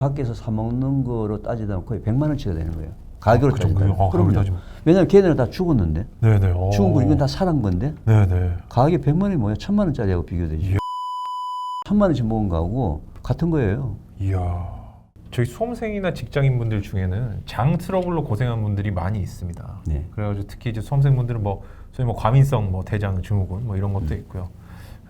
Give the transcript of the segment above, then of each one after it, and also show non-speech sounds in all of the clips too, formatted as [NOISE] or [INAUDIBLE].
밖에서 사 먹는 거로 따지다 거의 100만 원치가 되는 거예요. 가격으로 아, 그. 정도요? 아, 그럼요. 가격으로 따지면. 왜냐하면 걔네는 다 죽었는데 네네. 어. 죽은 거 이건 다 살한 건데 네네. 가격이 100만 원이 뭐야? 천만 원짜리하고 비교되지. 천만 원씩 먹은 거하고 같은 거예요. 이야. 저희 수험생이나 직장인분들 중에는 장 트러블로 고생한 분들이 많이 있습니다. 네. 그래가지고 특히 이제 수험생분들은 뭐 저희 뭐 과민성 뭐 대장 증후군 뭐 이런 음. 것도 있고요.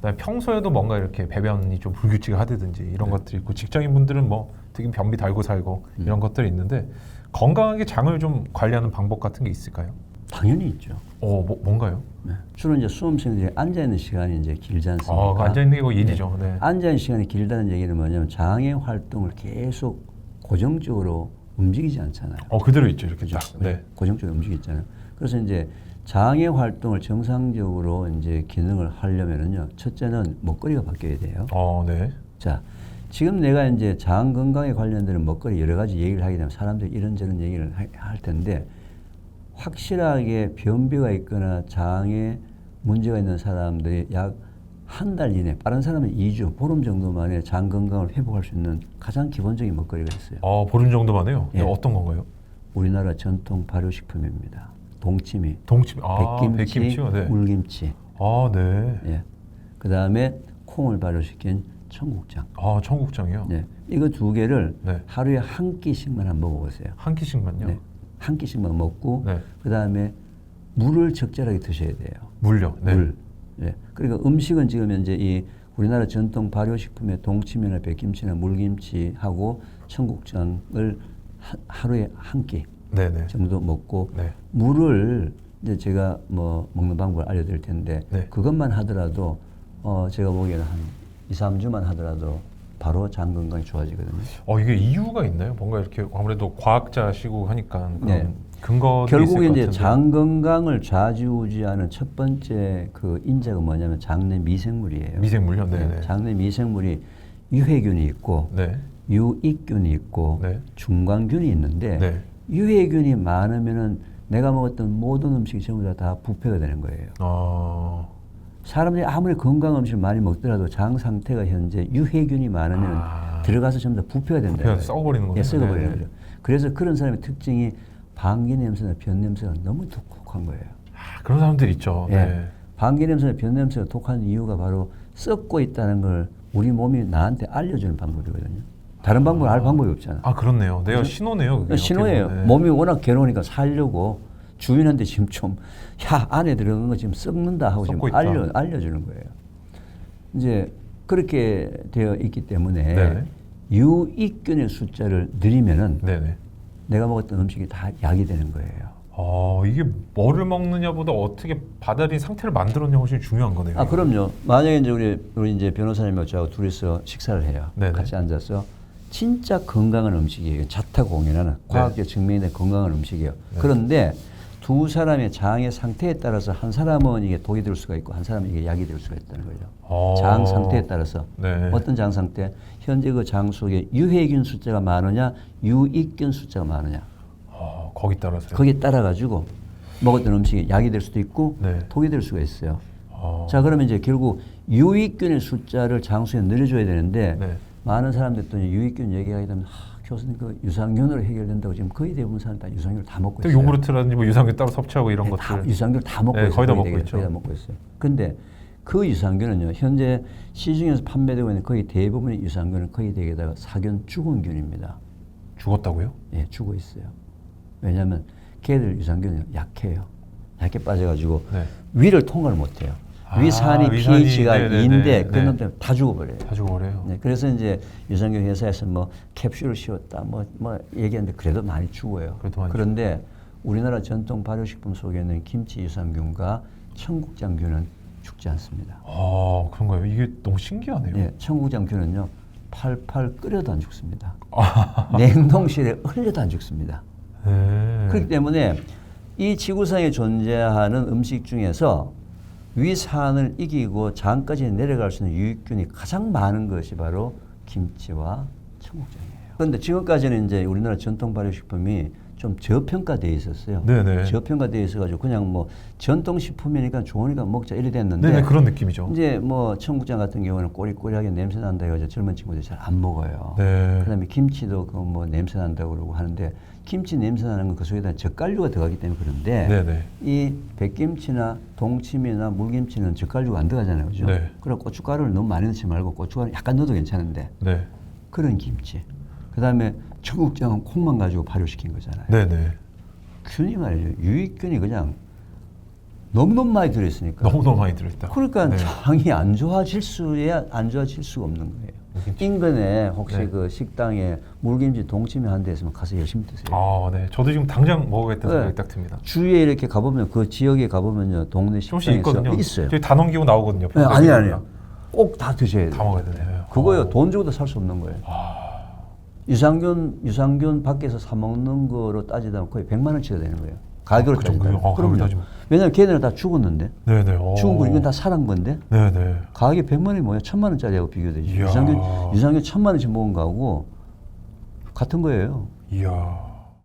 그다음에 평소에도 뭔가 이렇게 배변이 좀 불규칙하다든지 이런 네. 것들이 있고 직장인 분들은 뭐 되게 변비 달고 살고 음. 이런 것들이 있는데 건강하게 장을 좀 관리하는 방법 같은 게 있을까요? 당연히 있죠. 어, 뭐, 뭔가요? 네. 주로 이제 수험생들이 앉아 있는 시간이 이제 길지 않습니까? 아, 그 앉아 있는 게 일이죠. 네. 앉아 있는 시간이 길다는 얘기는 뭐냐면 장의 활동을 계속 고정적으로 움직이지 않잖아요. 어, 그대로 있죠. 이렇게? 딱. 네. 고정적으로 움직이잖아요. 그래서 이제 장의 활동을 정상적으로 이제 기능을 하려면은요. 첫째는 먹거리가 바뀌어야 돼요. 어, 네. 자, 지금 내가 이제 장 건강에 관련되는 먹거리 여러 가지 얘기를 하게 되면 사람들이 이런저런 얘기를 하- 할 텐데 확실하게 변비가 있거나 장에 문제가 있는 사람들이 약 한 달 이내, 빠른 사람은 2주, 보름 정도 만에 장 건강을 회복할 수 있는 가장 기본적인 먹거리가 있어요. 어, 보름 정도만 해요. 예. 어떤 건가요? 우리나라 전통 발효식품입니다. 동치미, 동치미. 아, 백김치, 백김치요. 네. 물김치, 아, 네. 예. 그 다음에 콩을 발효시킨 청국장. 아, 청국장이요. 네. 이거 두 개를 네. 하루에 한 끼씩만 한번 먹어보세요. 한 끼씩만요. 네. 한 끼씩만 먹고 네. 그 다음에 물을 적절하게 드셔야 돼요. 물요. 네. 물. 예. 그러니까 음식은 지금 현재 이 우리나라 전통 발효식품의 동치미나 백김치나 물김치하고 청국장을 하, 하루에 한 끼 네, 네. 정도 먹고 네. 물을 이제 제가 뭐 먹는 방법을 알려드릴 텐데 네. 그것만 하더라도 어 제가 보기에는 한 2, 3주만 하더라도 바로 장 건강이 좋아지거든요. 어, 이게 이유가 있나요? 뭔가 이렇게 아무래도 과학자시고 하니까 네. 있을 것 이제. 장 건강을 좌지우지하는 첫 번째 그 인자가 뭐냐면 장내 미생물이에요. 미생물요. 네. 장내 미생물이 유해균이 있고 네. 유익균이 있고 네. 중광균이 있는데 네. 유해균이 많으면은 내가 먹었던 모든 음식이 전부 다, 다 부패가 되는 거예요. 어. 사람들이 아무리 건강 음식을 많이 먹더라도 장 상태가 현재 유해균이 많으면 아. 들어가서 전부 다 부패가 된다. 부패가 썩어버리는 거네요. 예, 썩어버리는 네, 네. 거죠. 그래서 그런 사람의 특징이 방귀 냄새나 변 냄새가 너무 독한 거예요. 아, 그런 사람들 있죠. 예. 네. 방귀 냄새나 변 냄새가 독한 이유가 바로 썩고 있다는 걸 우리 몸이 나한테 알려주는 방법이거든요. 다른 방법을 알 방법이 없잖아. 아, 그렇네요. 내가? 신호네요. 그게 신호예요. 어떻게 보면. 네. 몸이 워낙 괴로우니까 살려고 주인한테 지금 좀, [LAUGHS] 야, 안에 들어간 거 지금 썩는다 하고 지금 썩고 있다. 알려, 알려주는 거예요. 이제 그렇게 되어 있기 때문에 네. 유익균의 숫자를 늘리면은 네, 네. 내가 먹었던 음식이 다 약이 되는 거예요. 아, 이게 뭐를 먹느냐보다 어떻게 받아들인 상태를 만들었냐 훨씬 중요한 거네요. 아, 그럼요. 만약에 이제 우리, 우리 이제 변호사님하고 저하고 둘이서 식사를 해요. 네네. 같이 앉아서 진짜 건강한 음식이에요. 자타 공연하는 과학적 증명이 된 건강한 음식이에요. 네. 그런데 두 사람의 장의 상태에 따라서 한 사람은 이게 독이 될 수가 있고 한 사람은 이게 약이 될 수가 있다는 거죠. 어. 장 상태에 따라서 네. 어떤 장 상태? 현재 그 장 속에 유해균 숫자가 많으냐, 유익균 숫자가 많으냐. 어, 거기 따라서요. 거기에 따라 가지고 먹었던 음식이 약이 될 수도 있고 네. 독이 될 수가 있어요. 어. 자 그러면 이제 결국 유익균의 숫자를 장수에 늘려줘야 되는데 네. 많은 사람들이 또 유익균 얘기하게 되면 하, 교수님 그 유산균으로 해결된다고 지금 거의 대부분 사람 다 유산균을 다 먹고 또 있어요. 요구르트라든지 뭐 유산균 따로 섭취하고 이런 네, 다 것들. 유산균을 다 먹고 네, 있어요. 거의 다 먹고 있죠. 거의 다 먹고 있어요. 근데 그 유산균은요 현재 시중에서 판매되고 있는 거의 대부분의 유산균은 거의 대개다가 사균 죽은 균입니다. 죽었다고요? 예, 죽어 있어요. 왜냐하면 걔들 유산균이 약해요. 약해 빠져가지고 네. 위를 통과를 못해요. 아, 위산이 위산이, pH가 네네네, 2인데 네. 그놈 때문에 다 죽어버려요. 다 죽어버려요. 네, 그래서 이제 유산균 회사에서 뭐 캡슐을 씌웠다 뭐, 뭐 얘기하는데 그래도 많이 죽어요. 그래도 많이 그런데 우리나라 전통 발효식품 속에 있는 김치 유산균과 청국장균은 죽지 않습니다. 아, 그런가요? 이게 너무 신기하네요. 네, 청국장균은요 팔팔 끓여도 안 죽습니다. [LAUGHS] 냉동실에 얼려도 안 죽습니다. 네. 그렇기 때문에 이 지구상에 존재하는 음식 중에서 위산을 이기고 장까지 내려갈 수 있는 유익균이 가장 많은 것이 바로 김치와 청국장이에요. 그런데 지금까지는 이제 우리나라 전통 발효식품이 좀 저평가돼 있었어요. 네네. 저평가돼 있어가지고 그냥 뭐 전통 식품이니까 좋으니까 먹자 이래 됐는데 네네 그런 느낌이죠. 이제 뭐 청국장 같은 경우는 꼬리꼬리하게 냄새 난다 해가지고 젊은 친구들이 잘 안 먹어요. 네. 그다음에 김치도 그 뭐 냄새 난다고 그러고 하는데 김치 냄새 나는 건 그 속에다 젓갈류가 들어가기 때문에 그런데 네네. 이 백김치나 동치미나 물김치는 젓갈류가 안 들어가잖아요, 그죠? 네. 그래 고춧가루를 너무 많이 넣지 말고 고춧가루 약간 넣어도 괜찮은데 네. 그런 김치. 그다음에 청국장은 콩만 가지고 발효시킨 거잖아요. 네네. 균이 말이죠. 유익균이 그냥 너무너무 많이 들어있으니까. 너무너무 많이 들어있다. 그러니까 네. 장이 안 좋아질 수야 안 좋아질 수가 없는 거예요. 물김치. 인근에 혹시 네. 그 식당에 물김치 동치미 한 대 있으면 가서 열심히 드세요. 아, 네. 저도 지금 당장 먹어야겠다는 네. 생각이 딱 듭니다. 주위에 이렇게 가보면 그 지역에 가보면요 동네 있거든요. 있어요. 저희 다 넘기고 나오거든요. 네, 아니 아니요. 꼭 다 드셔야 돼요. 다 먹어야 되네요. 그거요 어. 돈 주고도 살 수 없는 거예요. 유산균 유산균 밖에서 사 먹는 거로 따지다 거의 100만 원치가 되는 거예요. 가격으로 그 따지면. 정도요? 아, 따지면. 왜냐면 걔네는 다 죽었는데 네네. 어. 죽은 거 이건 다 살한 건데 네네. 가격이 100만 원이 뭐야? 1000만 원짜리하고 비교되지. 이야. 유산균 유산균 1000만 원씩 먹은 거하고 같은 거예요. 이야.